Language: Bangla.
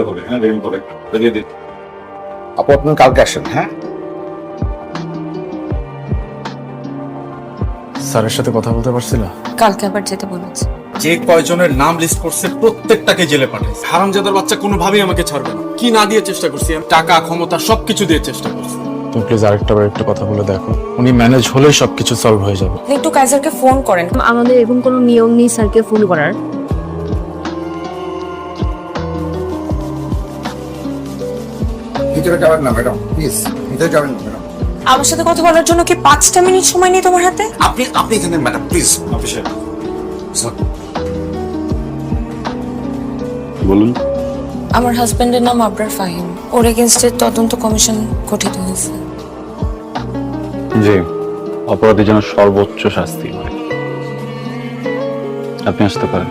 হবে হ্যাঁ রেল দিন। আপু আপনার কালকে আসেন হ্যাঁ? স্যারের সাথে কথা বলতে পারছিল? কালকে আবার যেতে বলেছে। যে কয়জনের নাম লিস্ট করছে প্রত্যেকটাকে জেলে পাঠাইছে। হারামজাদার বাচ্চা কোনোভাবেই আমাকে ছাড়বে না। কি না দিয়ে চেষ্টা করছি আমি? টাকা ক্ষমতা সবকিছু দিয়ে চেষ্টা করছি। তুমি প্লিজ আরেকটা বার একটা কথা বলে দেখো। উনি ম্যানেজ হলেই সবকিছু সলভ হয়ে যাবে। একটু কাইজারকে ফোন করেন। আমাদের এরকম কোনো নিয়ম নেই স্যারকে ফোন করার। ভিতরে যাবেন না ম্যাডাম প্লিজ ভিতরে যাবেন না ম্যাডাম। আমার সাথে কথা বলার জন্য কি পাঁচটা মিনিট সময় নেই তোমার হাতে? আপনি আপনি এখানে ম্যাডাম প্লিজ অফিসে বলুন। আমার হাজবেন্ডের নাম আবরার ফাহিম। ওর এগেনস্টে তদন্ত কমিশন গঠিত হয়েছে। জি অপরাধী যেন সর্বোচ্চ শাস্তি হয় আপনি আসতে পারেন।